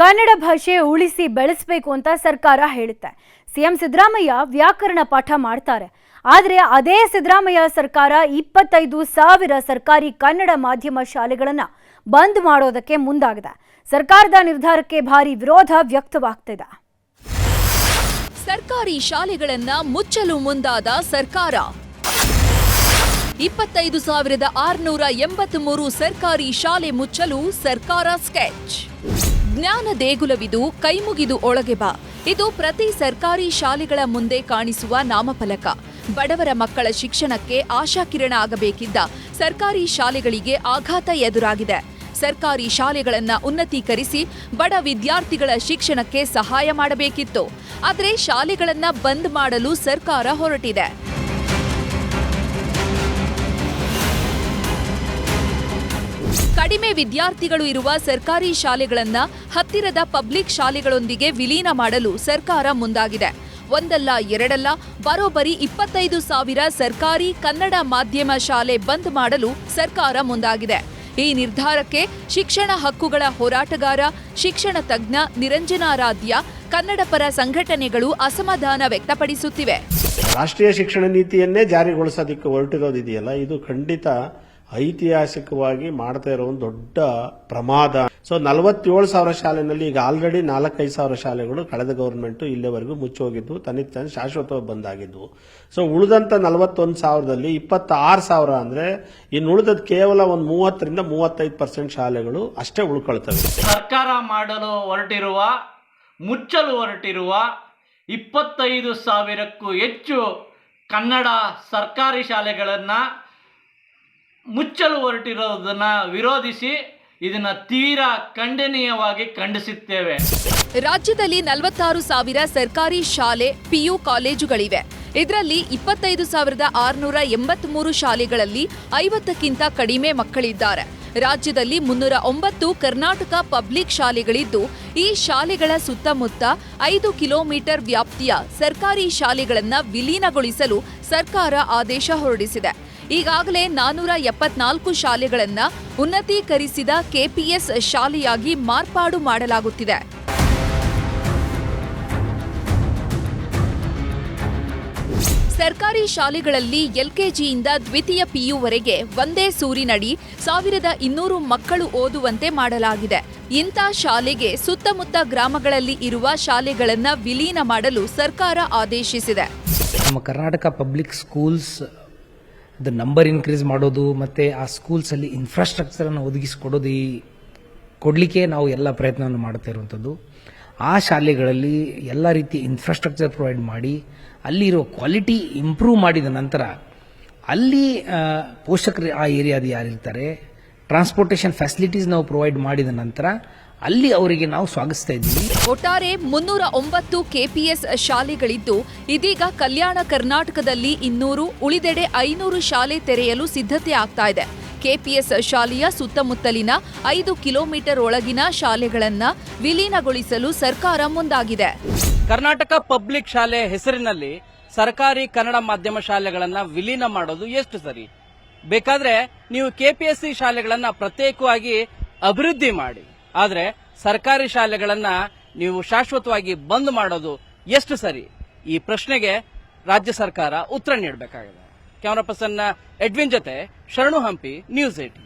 ಕನ್ನಡ ಭಾಷೆ ಉಳಿಸಿ ಬೆಳೆಸಬೇಕು ಅಂತ ಸರ್ಕಾರ ಹೇಳುತ್ತೆ. ಸಿಎಂ ಸಿದ್ದರಾಮಯ್ಯ ವ್ಯಾಕರಣ ಪಾಠ ಮಾಡ್ತಾರೆ. ಆದರೆ ಅದೇ ಸಿದ್ದರಾಮಯ್ಯ ಸರ್ಕಾರ ಇಪ್ಪತ್ತೈದು ಸಾವಿರ ಸರ್ಕಾರಿ ಕನ್ನಡ ಮಾಧ್ಯಮ ಶಾಲೆಗಳನ್ನು ಬಂದ್ ಮಾಡೋದಕ್ಕೆ ಮುಂದಾಗಿದೆ. ಸರ್ಕಾರದ ನಿರ್ಧಾರಕ್ಕೆ ಭಾರಿ ವಿರೋಧ ವ್ಯಕ್ತವಾಗ್ತಿದೆ. ಸರ್ಕಾರಿ ಶಾಲೆಗಳನ್ನು ಮುಚ್ಚಲು ಮುಂದಾದ ಸರ್ಕಾರ. ಇಪ್ಪತ್ತೈದು ಸಾವಿರದ ಆರುನೂರ ಎಂಬತ್ಮೂರು ಸರ್ಕಾರಿ ಶಾಲೆ ಮುಚ್ಚಲು ಸರ್ಕಾರ ಸ್ಕೆಚ್. ಜ್ಞಾನ ದೇಗುಲವಿದು, ಕೈಮುಗಿದು ಒಳಗೆ ಬಾ. ಇದು ಪ್ರತಿ ಸರ್ಕಾರಿ ಶಾಲೆಗಳ ಮುಂದೆ ಕಾಣಿಸುವ ನಾಮಫಲಕ. ಬಡವರ ಮಕ್ಕಳ ಶಿಕ್ಷಣಕ್ಕೆ ಆಶಾಕಿರಣ ಆಗಬೇಕಿದ್ದ ಸರ್ಕಾರಿ ಶಾಲೆಗಳಿಗೆ ಆಘಾತ ಎದುರಾಗಿದೆ. ಸರ್ಕಾರಿ ಶಾಲೆಗಳನ್ನು ಉನ್ನತೀಕರಿಸಿ ಬಡ ವಿದ್ಯಾರ್ಥಿಗಳ ಶಿಕ್ಷಣಕ್ಕೆ ಸಹಾಯ ಮಾಡಬೇಕಿತ್ತು. ಆದರೆ ಶಾಲೆಗಳನ್ನು ಬಂದ್ ಮಾಡಲು ಸರ್ಕಾರ ಹೊರಟಿದೆ. ಕಡಿಮೆ ವಿದ್ಯಾರ್ಥಿಗಳು ಇರುವ ಸರ್ಕಾರಿ ಶಾಲೆಗಳನ್ನ ಹತ್ತಿರದ ಪಬ್ಲಿಕ್ ಶಾಲೆಗಳೊಂದಿಗೆ ವಿಲೀನ ಮಾಡಲು ಸರ್ಕಾರ ಮುಂದಾಗಿದೆ. ಒಂದಲ್ಲ, ಎರಡಲ್ಲ, ಬರೋಬ್ಬರಿ ಇಪ್ಪತ್ತೈದು ಸಾವಿರ ಸರ್ಕಾರಿ ಕನ್ನಡ ಮಾಧ್ಯಮ ಶಾಲೆ ಬಂದ್ ಮಾಡಲು ಸರ್ಕಾರ ಮುಂದಾಗಿದೆ. ಈ ನಿರ್ಧಾರಕ್ಕೆ ಶಿಕ್ಷಣ ಹಕ್ಕುಗಳ ಹೋರಾಟಗಾರ, ಶಿಕ್ಷಣ ತಜ್ಞ ನಿರಂಜನಾರಾಧ್ಯ ಕನ್ನಡ ಪರ ಸಂಘಟನೆಗಳು ಅಸಮಾಧಾನ ವ್ಯಕ್ತಪಡಿಸುತ್ತಿವೆ. ರಾಷ್ಟ್ರೀಯ ಶಿಕ್ಷಣ ನೀತಿಯನ್ನೇ ಜಾರಿಗೊಳಿಸೋದಕ್ಕೆ ಹೊರಟಿರೋದಿದೆಯಲ್ಲ ಇದು ಖಂಡಿತ ಐತಿಹಾಸಿಕವಾಗಿ ಮಾಡ್ತಾ ಇರೋ ಒಂದು ದೊಡ್ಡ ಪ್ರಮಾದ. ಸೊ ನಲವತ್ತೇಳು ಸಾವಿರ ಶಾಲೆನಲ್ಲಿ ಈಗ ಆಲ್ರೆಡಿ ನಾಲ್ಕೈದು ಸಾವಿರ ಶಾಲೆಗಳು ಕಳೆದ ಗವರ್ಮೆಂಟ್ ಇಲ್ಲಿವರೆಗೂ ಮುಚ್ಚೋಗಿದ್ದು ತನಿಖ್ ತಾನು ಶಾಶ್ವತವಾಗಿ ಬಂದಾಗಿದ್ವು. ಸೊ ಉಳಿದಂತ ನಲವತ್ತೊಂದು ಸಾವಿರದಲ್ಲಿ ಇಪ್ಪತ್ತಾರು ಸಾವಿರ ಅಂದ್ರೆ, ಇನ್ನು ಉಳಿದದ್ದು ಕೇವಲ ಒಂದು ಮೂವತ್ತರಿಂದ ಮೂವತ್ತೈದು ಪರ್ಸೆಂಟ್ ಶಾಲೆಗಳು ಅಷ್ಟೇ ಉಳ್ಕೊಳ್ತವೆ. ಸರ್ಕಾರ ಮಾಡಲು ಹೊರಟಿರುವ, ಮುಚ್ಚಲು ಹೊರಟಿರುವ ಇಪ್ಪತ್ತೈದು ಸಾವಿರಕ್ಕೂ ಹೆಚ್ಚು ಕನ್ನಡ ಸರ್ಕಾರಿ ಶಾಲೆಗಳನ್ನು ಮುಚ್ಚಲು ಹೊರಟಿರೋದನ್ನ ವಿರೋಧಿಸಿ ಇದನ್ನ ತೀರಾ ಖಂಡನೀಯವಾಗಿ ಖಂಡಿಸುತ್ತೇವೆ. ರಾಜ್ಯದಲ್ಲಿ ನಲವತ್ತಾರು ಸಾವಿರ ಸರ್ಕಾರಿ ಶಾಲೆ, ಪಿಯು ಕಾಲೇಜುಗಳಿವೆ. ಇದರಲ್ಲಿ ಇಪ್ಪತ್ತೈದು ಸಾವಿರದ ಆರುನೂರ ಎಂಬತ್ಮೂರು ಶಾಲೆಗಳಲ್ಲಿ ಐವತ್ತಕ್ಕಿಂತ ಕಡಿಮೆ ಮಕ್ಕಳಿದ್ದಾರೆ. ರಾಜ್ಯದಲ್ಲಿ ಮುನ್ನೂರ ಒಂಬತ್ತು ಕರ್ನಾಟಕ ಪಬ್ಲಿಕ್ ಶಾಲೆಗಳಿದ್ದು, ಈ ಶಾಲೆಗಳ ಸುತ್ತಮುತ್ತ ಐದು ಕಿಲೋಮೀಟರ್ ವ್ಯಾಪ್ತಿಯ ಸರ್ಕಾರಿ ಶಾಲೆಗಳನ್ನು ವಿಲೀನಗೊಳಿಸಲು ಸರ್ಕಾರ ಆದೇಶ ಹೊರಡಿಸಿದೆ. ಈಗಾಗಲೇ ನಾನೂರ ಎಪ್ಪತ್ನಾಲ್ಕು ಶಾಲೆಗಳನ್ನು ಉನ್ನತೀಕರಿಸಿದ ಕೆಪಿಎಸ್ ಶಾಲೆಯಾಗಿ ಮಾರ್ಪಾಡು ಮಾಡಲಾಗುತ್ತಿದೆ. ಸರ್ಕಾರಿ ಶಾಲೆಗಳಲ್ಲಿ ಎಲ್ಕೆಜಿಯಿಂದ ದ್ವಿತೀಯ ಪಿಯುವರೆಗೆ ಒಂದೇ ಸೂರಿನಡಿ ಸಾವಿರದ ಇನ್ನೂರು ಮಕ್ಕಳು ಓದುವಂತೆ ಮಾಡಲಾಗಿದೆ. ಇಂಥ ಶಾಲೆಗೆ ಸುತ್ತಮುತ್ತ ಗ್ರಾಮಗಳಲ್ಲಿ ಇರುವ ಶಾಲೆಗಳನ್ನು ವಿಲೀನ ಮಾಡಲು ಸರ್ಕಾರ ಆದೇಶಿಸಿದೆ. ನಮ್ಮ Karnataka public schools the number increase ಮಾಡೋದು, ಮತ್ತು ಆ ಸ್ಕೂಲ್ಸಲ್ಲಿ ಇನ್ಫ್ರಾಸ್ಟ್ರಕ್ಚರನ್ನು ಒದಗಿಸಿಕೊಡೋದು ಈ ಕೊಡಲಿಕ್ಕೆ ನಾವು ಎಲ್ಲ ಪ್ರಯತ್ನವನ್ನು ಮಾಡ್ತಾ ಇರುವಂಥದ್ದು ಆ ಶಾಲೆಗಳಲ್ಲಿ ಎಲ್ಲ ರೀತಿ ಇನ್ಫ್ರಾಸ್ಟ್ರಕ್ಚರ್ ಪ್ರೊವೈಡ್ ಮಾಡಿ, ಅಲ್ಲಿರೋ ಕ್ವಾಲಿಟಿ ಇಂಪ್ರೂವ್ ಮಾಡಿದ ನಂತರ ಅಲ್ಲಿ ಪೋಷಕರು ಆ ಏರಿಯಾದ ಯಾರಿರ್ತಾರೆ ಟ್ರಾನ್ಸ್ಪೋರ್ಟೇಷನ್ ಫೆಸಿಲಿಟೀಸ್ ನಾವು ಪ್ರೊವೈಡ್ ಮಾಡಿದ ನಂತರ ಅಲ್ಲಿ ಅವರಿಗೆ ನಾವು ಸ್ವಾಗತಿಸ್ತಾ ಇದ್ದೀವಿ. ಒಟ್ಟಾರೆ ಮುನ್ನೂರ ಒಂಬತ್ತು ಕೆಪಿಎಸ್ ಶಾಲೆಗಳಿದ್ದು ಇದೀಗ ಕಲ್ಯಾಣ ಕರ್ನಾಟಕದಲ್ಲಿ ಇನ್ನೂರು ಉಳಿದೆಡೆ ಐನೂರು ಶಾಲೆ ತೆರೆಯಲು ಸಿದ್ಧತೆ ಆಗ್ತಾ ಇದೆ. ಕೆಪಿಎಸ್ ಶಾಲೆಯ ಸುತ್ತಮುತ್ತಲಿನ ಐದು ಕಿಲೋಮೀಟರ್ ಒಳಗಿನ ಶಾಲೆಗಳನ್ನ ವಿಲೀನಗೊಳಿಸಲು ಸರ್ಕಾರ ಮುಂದಾಗಿದೆ. ಕರ್ನಾಟಕ ಪಬ್ಲಿಕ್ ಶಾಲೆ ಹೆಸರಿನಲ್ಲಿ ಸರ್ಕಾರಿ ಕನ್ನಡ ಮಾಧ್ಯಮ ಶಾಲೆಗಳನ್ನ ವಿಲೀನ ಮಾಡೋದು ಎಷ್ಟು ಸರಿ? ಬೇಕಾದ್ರೆ ನೀವು ಕೆಪಿಎಸ್ಸಿ ಶಾಲೆಗಳನ್ನ ಪ್ರತ್ಯೇಕವಾಗಿ ಅಭಿವೃದ್ಧಿ ಮಾಡಿ. ಆದ್ರೆ ಸರ್ಕಾರಿ ಶಾಲೆಗಳನ್ನು ನೀವು ಶಾಶ್ವತವಾಗಿ ಬಂದ್ ಮಾಡೋದು ಎಷ್ಟು ಸರಿ? ಈ ಪ್ರಶ್ನೆಗೆ ರಾಜ್ಯ ಸರ್ಕಾರ ಉತ್ತರ ನೀಡಬೇಕಾಗಿದೆ. ಕ್ಯಾಮರಾ ಪರ್ಸನ್ ಎಡ್ವಿನ್ ಜೊತೆ ಶರಣು ಹಂಪಿ ನ್ಯೂಸ್ ಏಟಿ